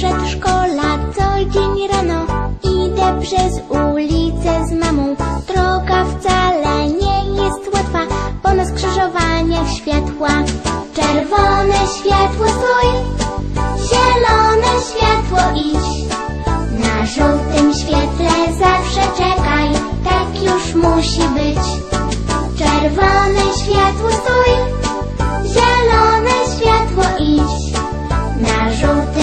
przedszkola co dzień rano Idę przez ulicę z mamą. Droga wcale nie jest łatwa Bo na skrzyżowaniach światła Czerwone światło stój Zielone światło idź. Na żółtym świetle zawsze czekaj Tak już musi być. Czerwone światło stój Zielone światło idź. Na żółtym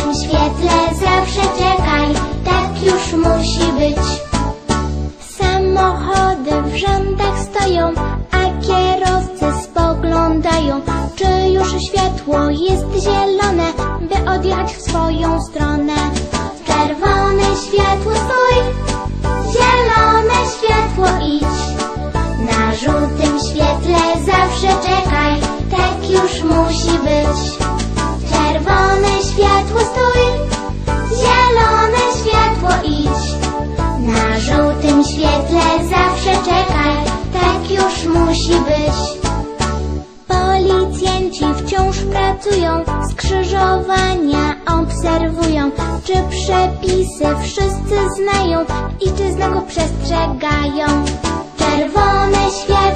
spoglądają Czy już światło jest zielone By odjechać w swoją stronę Czerwone światło stój Zielone światło idź na żółtym świetle zawsze czekaj, tak już musi być. Czerwone światło stój, zielone światło idź. Na żółtym świetle zawsze czekaj, tak już musi być. Policjanci wciąż pracują, skrzyżowania obserwują, czy przepisy wszyscy znają i czy znaku przestrzegają. Czerwone światło